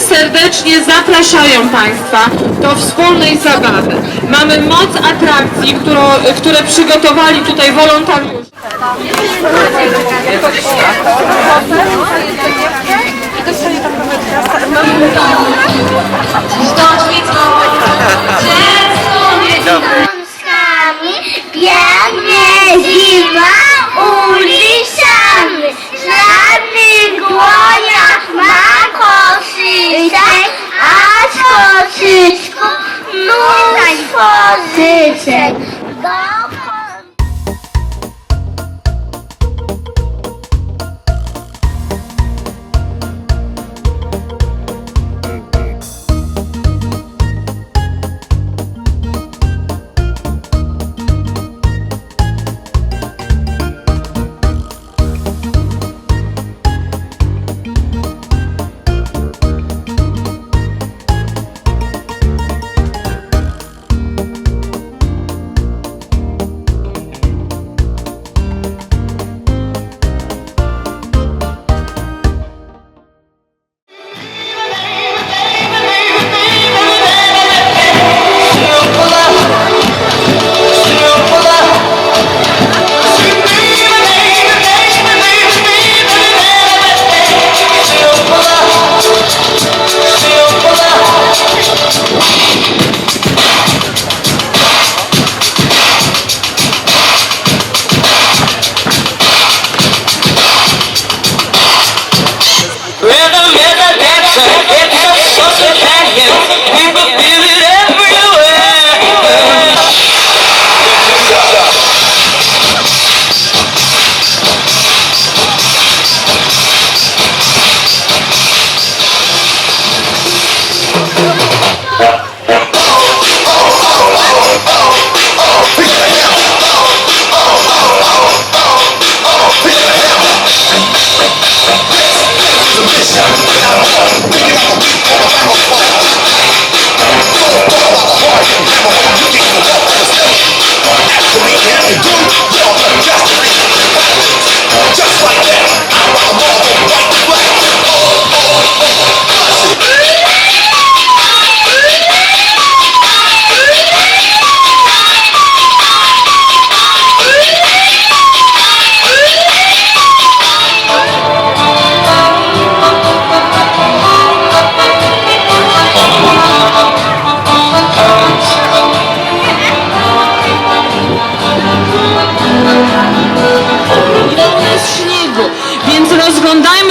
serdecznie zapraszają Państwa do wspólnej zabawy. Mamy moc atrakcji, którą, które przygotowali tutaj wolontariusze. Biegnie 谢谢。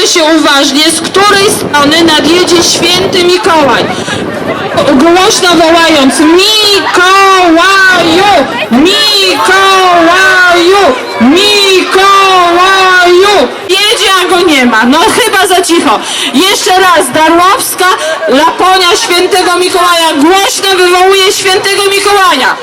Rozglądajmy się uważnie, z której strony nadjedzie święty Mikołaj. Głośno wołając Mikołaju! Mikołaju! Mikołaju! Jedzie, a go nie ma. No chyba za cicho. Jeszcze raz, Darłowska, Laponia świętego Mikołaja głośno wywołuje świętego Mikołaja.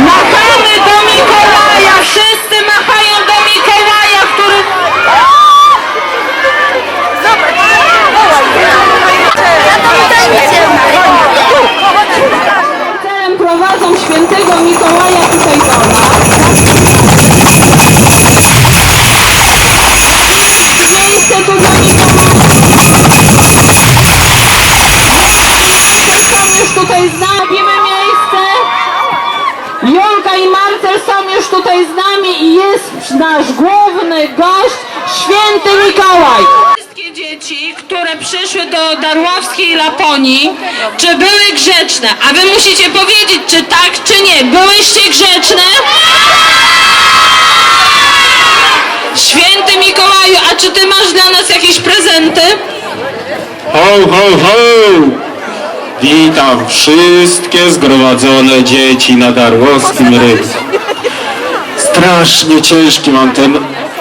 Machamy do Mikołaja! Wszyscy machają do Mikołaja, który... Celem prowadzą świętego Mikołaja tutaj do nas. Miejsce tu dla Mikołaja. Są już tutaj z nami. Robimy miejsce. Jolka i Marcel są już tutaj z nami i jest nasz główny gość, święty Mikołaj. Wszystkie dzieci, które przyszły do Darłowskiej Laponii, czy były grzeczne? A wy musicie powiedzieć, czy tak, czy nie. Byłyście grzeczne? Święty Mikołaju, a czy ty masz dla nas jakieś prezenty? Ho, ho, ho! Witam wszystkie zgromadzone dzieci na Darłowskim Rynku. Strasznie ciężki mam ten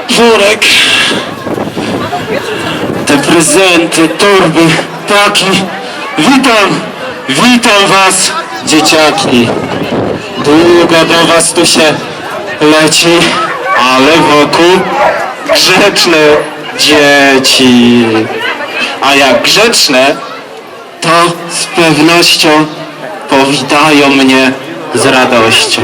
worek. Te prezenty, torby, paki. Witam, witam was, dzieciaki. Długo do was tu się leci, ale wokół grzeczne dzieci. A jak grzeczne, to z pewnością powitają mnie z radością.